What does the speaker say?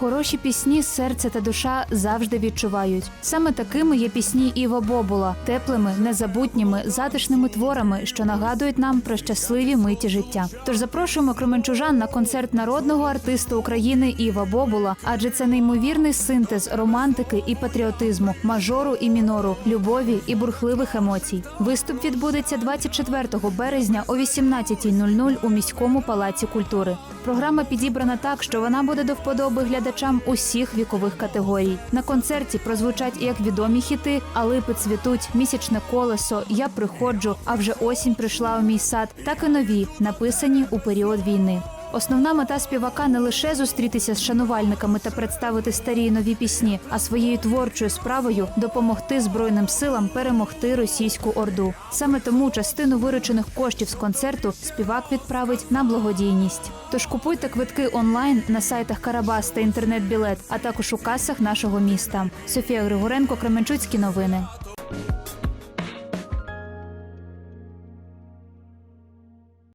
Хороші пісні серце та душа завжди відчувають. Саме такими є пісні Іва Бобула, теплими, незабутніми, затишними творами, що нагадують нам про щасливі миті життя. Тож запрошуємо кременчужан на концерт народного артиста України Іва Бобула, адже це неймовірний синтез романтики і патріотизму, мажору і мінору, любові і бурхливих емоцій. Виступ відбудеться 24 березня о 18.00 у міському палаці культури. Програма підібрана так, що вона буде до вподоби глядачам усіх вікових категорій. На концерті прозвучать як відомі хіти, а липи цвітуть, місячне колесо, я приходжу, а вже осінь прийшла у мій сад, так і нові, написані у період війни. Основна мета співака не лише зустрітися з шанувальниками та представити старі й нові пісні, а своєю творчою справою допомогти збройним силам перемогти російську орду. Саме тому частину виручених коштів з концерту співак відправить на благодійність. Тож купуйте квитки онлайн на сайтах Карабас та інтернет-білет, а також у касах нашого міста. Софія Григоренко, Кременчуцькі новини.